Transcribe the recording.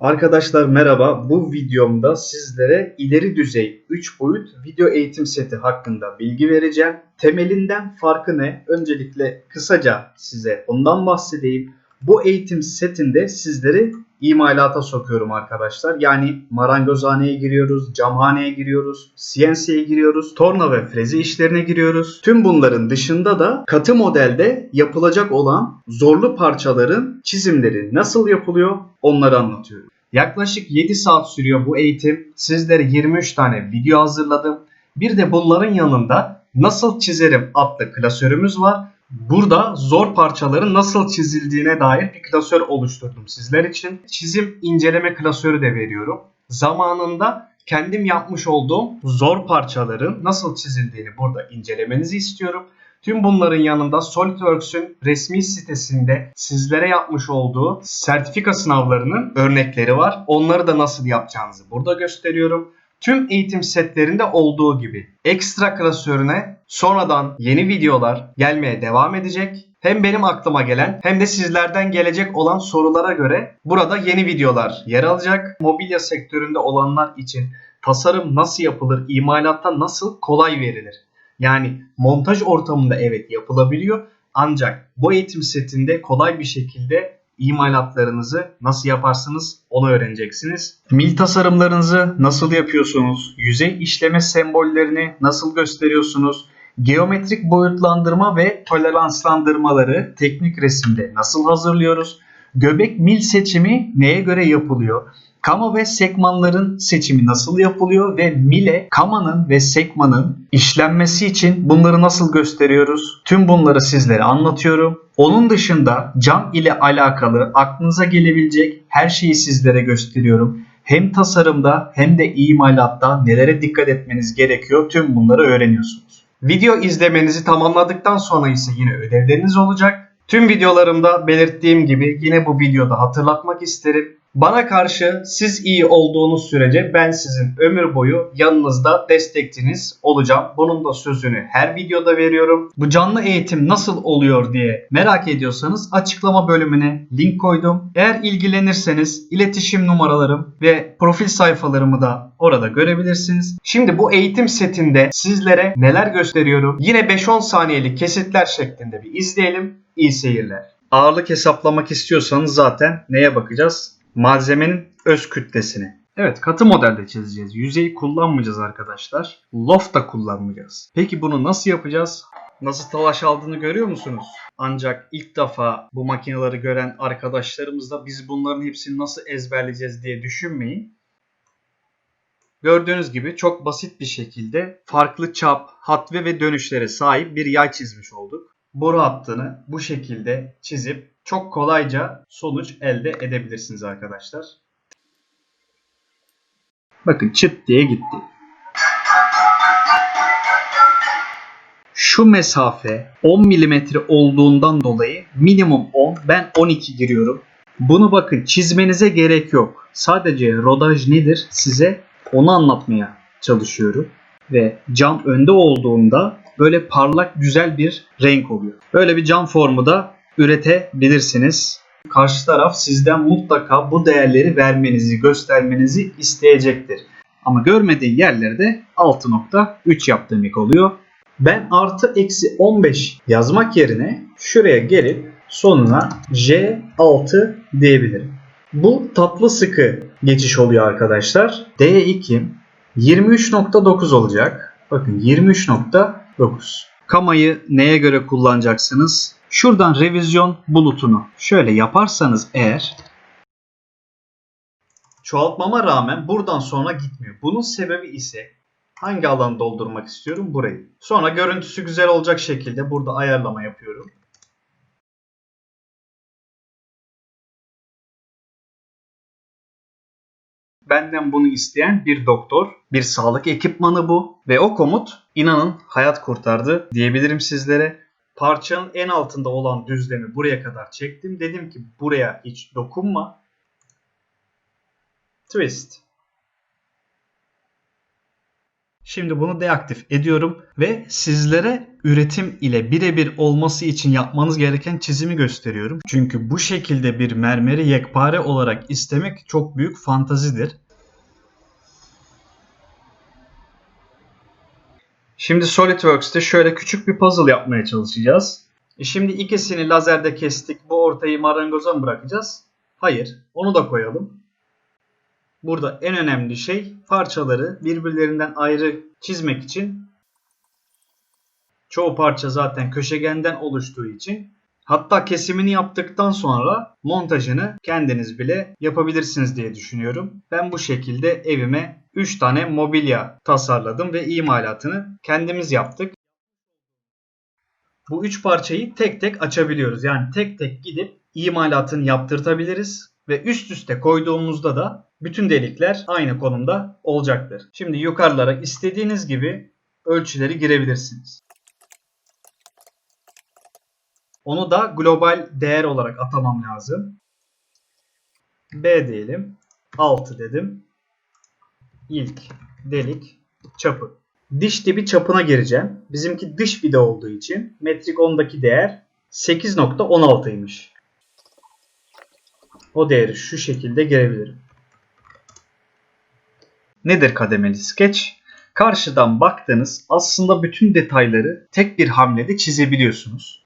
Arkadaşlar merhaba. Bu videomda sizlere ileri düzey 3 boyut video eğitim seti hakkında bilgi vereceğim. Temelinden farkı ne? Öncelikle kısaca size ondan bahsedeyim. Bu eğitim setinde sizleri imalata sokuyorum arkadaşlar. Yani marangozhaneye giriyoruz, camhaneye giriyoruz, CNC'ye giriyoruz, torna ve freze işlerine giriyoruz. Tüm bunların dışında da katı modelde yapılacak olan zorlu parçaların çizimleri nasıl yapılıyor onları anlatıyorum. Yaklaşık 7 saat sürüyor bu eğitim. Sizlere 23 tane video hazırladım. Bir de bunların yanında Nasıl Çizerim adlı klasörümüz var. Burada zor parçaların nasıl çizildiğine dair bir klasör oluşturdum sizler için. Çizim inceleme klasörü de veriyorum. Zamanında kendim yapmış olduğum zor parçaların nasıl çizildiğini burada incelemenizi istiyorum. Tüm bunların yanında SolidWorks'ün resmi sitesinde sizlere yapmış olduğu sertifika sınavlarının örnekleri var. Onları da nasıl yapacağınızı burada gösteriyorum. Tüm eğitim setlerinde olduğu gibi ekstra klasörüne sonradan yeni videolar gelmeye devam edecek. Hem benim aklıma gelen hem de sizlerden gelecek olan sorulara göre burada yeni videolar yer alacak. Mobilya sektöründe olanlar için tasarım nasıl yapılır, imalatta nasıl kolay verilir. Yani montaj ortamında evet yapılabiliyor ancak bu eğitim setinde kolay bir şekilde imalatlarınızı nasıl yaparsınız onu öğreneceksiniz. Mil tasarımlarınızı nasıl yapıyorsunuz? Yüzey işleme sembollerini nasıl gösteriyorsunuz? Geometrik boyutlandırma ve toleranslandırmaları teknik resimde nasıl hazırlıyoruz? Göbek mil seçimi neye göre yapılıyor? Kama ve sekmanların seçimi nasıl yapılıyor ve mile, kamanın ve sekmanın işlenmesi için bunları nasıl gösteriyoruz? Tüm bunları sizlere anlatıyorum. Onun dışında cam ile alakalı aklınıza gelebilecek her şeyi sizlere gösteriyorum. Hem tasarımda hem de imalatta nelere dikkat etmeniz gerekiyor tüm bunları öğreniyorsunuz. Video izlemenizi tamamladıktan sonra ise yine ödevleriniz olacak. Tüm videolarımda belirttiğim gibi yine bu videoda hatırlatmak isterim. Bana karşı siz iyi olduğunuz sürece ben sizin ömür boyu yanınızda destekçiniz olacağım. Bunun da sözünü her videoda veriyorum. Bu canlı eğitim nasıl oluyor diye merak ediyorsanız açıklama bölümüne link koydum. Eğer ilgilenirseniz iletişim numaralarım ve profil sayfalarımı da orada görebilirsiniz. Şimdi bu eğitim setinde sizlere neler gösteriyorum yine 5-10 saniyelik kesitler şeklinde bir izleyelim. İyi seyirler. Ağırlık hesaplamak istiyorsanız zaten neye bakacağız? Malzemenin öz kütlesini. Evet katı modelde çizeceğiz. Yüzeyi kullanmayacağız arkadaşlar. Loft da kullanmayacağız. Peki bunu nasıl yapacağız? Nasıl talaş aldığını görüyor musunuz? Ancak ilk defa bu makineleri gören arkadaşlarımız da biz bunların hepsini nasıl ezberleyeceğiz diye düşünmeyin. Gördüğünüz gibi çok basit bir şekilde farklı çap, hatve ve dönüşlere sahip bir yay çizmiş olduk. Boru hattını bu şekilde çizip çok kolayca sonuç elde edebilirsiniz arkadaşlar. Bakın çıt diye gitti. Şu mesafe 10 mm olduğundan dolayı minimum 10 ben 12 giriyorum. Bunu bakın çizmenize gerek yok. Sadece rodaj nedir size onu anlatmaya çalışıyorum. Ve cam önde olduğunda böyle parlak güzel bir renk oluyor. Böyle bir cam formu da üretebilirsiniz. Karşı taraf sizden mutlaka bu değerleri vermenizi, göstermenizi isteyecektir. Ama görmediği yerlerde 6.3 yap demek oluyor. Ben artı eksi 15 yazmak yerine şuraya gelip sonuna J6 diyebilirim. Bu tatlı sıkı geçiş oluyor arkadaşlar. D2 23.9 olacak. Bakın 23.9. Kamayı neye göre kullanacaksınız? Şuradan revizyon bulutunu şöyle yaparsanız eğer çoğaltmama rağmen buradan sonra gitmiyor. Bunun sebebi ise hangi alanı doldurmak istiyorum? Burayı. Sonra görüntüsü güzel olacak şekilde burada ayarlama yapıyorum. Benden bunu isteyen bir doktor, bir sağlık ekipmanı bu ve o komut inanın hayat kurtardı diyebilirim sizlere. Parçanın en altında olan düzlemi buraya kadar çektim. Dedim ki buraya hiç dokunma. Twist. Şimdi bunu deaktif ediyorum ve sizlere üretim ile birebir olması için yapmanız gereken çizimi gösteriyorum. Çünkü bu şekilde bir mermeri yekpare olarak istemek çok büyük fantazidir. Şimdi SolidWorks'te şöyle küçük bir puzzle yapmaya çalışacağız. E şimdi ikisini lazerde kestik. Bu ortayı marangoza mı bırakacağız? Hayır. Onu da koyalım. Burada en önemli şey parçaları birbirlerinden ayrı çizmek için çoğu parça zaten köşegenden oluştuğu için hatta kesimini yaptıktan sonra montajını kendiniz bile yapabilirsiniz diye düşünüyorum. Ben bu şekilde evime 3 tane mobilya tasarladım ve imalatını kendimiz yaptık. Bu 3 parçayı tek tek açabiliyoruz. Yani tek tek gidip imalatını yaptırtabiliriz ve üst üste koyduğumuzda da bütün delikler aynı konumda olacaktır. Şimdi yukarılara istediğiniz gibi ölçüleri girebilirsiniz. Onu da global değer olarak atamam lazım. B diyelim. 6 dedim. İlk delik çapı. Diş dibi çapına gireceğim. Bizimki dış vida olduğu için metrik 10'daki değer 8.16'ymış. O değeri şu şekilde girebilirim. Nedir kademeli skeç? Karşıdan baktığınız aslında bütün detayları tek bir hamlede çizebiliyorsunuz.